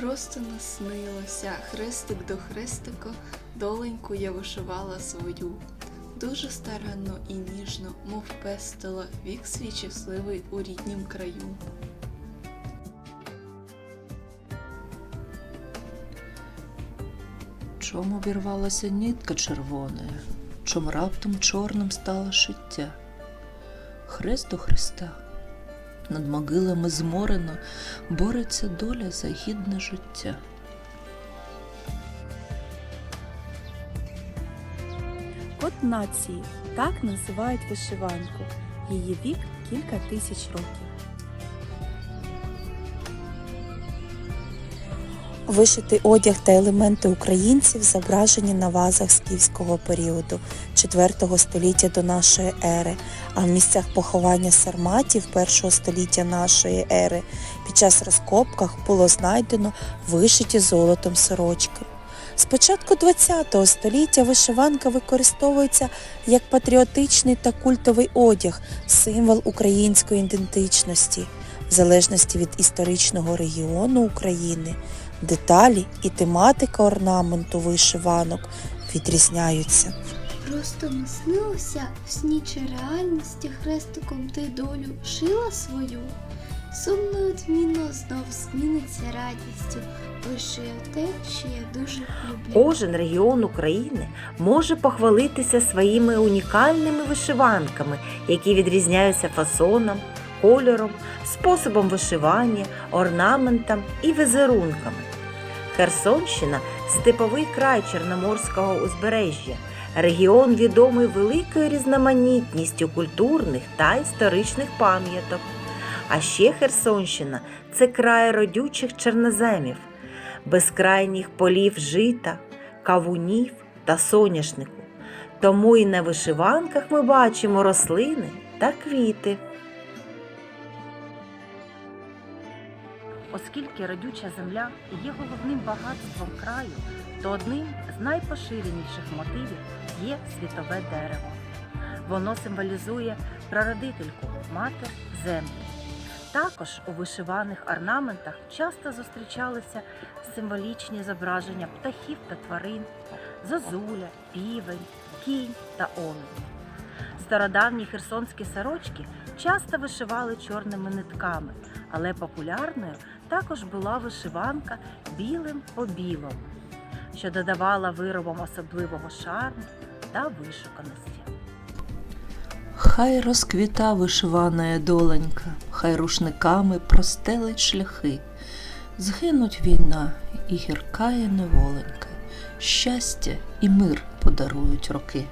просто наснилося. Хрестик до хрестика, доленьку я вишивала свою. Дуже старанно і ніжно, мов пестила, вік свій щасливий у ріднім краю. Чому обірвалася нитка червона, чом раптом чорним стало шиття? Хрест до Христа, над могилами зморено бореться доля за гідне життя. Код нації так називають вишиванку. Її вік кілька тисяч років. Вишитий одяг та елементи українців зображені на вазах скіфського періоду 4 століття до нашої ери, а в місцях поховання сарматів 1 століття нашої ери під час розкопках було знайдено вишиті золотом сорочки. З початку ХХ століття вишиванка використовується як патріотичний та культовий одяг, символ української ідентичності, в залежності від історичного регіону України. Деталі і тематика орнаменту вишиванок відрізняються. Просто наснилося в сні чи реальності хрестиком ти долю шила свою. Сумно відмінно знов зміниться радістю, вишию те, що я дуже люблю. Кожен регіон України може похвалитися своїми унікальними вишиванками, які відрізняються фасоном, кольором, способом вишивання, орнаментом і візерунками. Херсонщина степовий край Чорноморського узбережжя, регіон відомий великою різноманітністю культурних та історичних пам'яток. А ще Херсонщина це край родючих чорноземів, безкрайніх полів жита, кавунів та соняшнику. Тому і на вишиванках ми бачимо рослини та квіти. Оскільки родюча земля є головним багатством краю, то одним з найпоширеніших мотивів є світове дерево. Воно символізує прародительку, матір землю. Також у вишиваних орнаментах часто зустрічалися символічні зображення птахів та тварин, зозуля, півень, кінь та олень. Стародавні херсонські сорочки часто вишивали чорними нитками, але популярною також була вишиванка білим по білому, що додавала виробам особливого шарму та вишуканості. Хай розквіта вишиваная доленька, хай рушниками простелить шляхи. Згинуть війна і гіркає неволенька, щастя і мир подарують роки.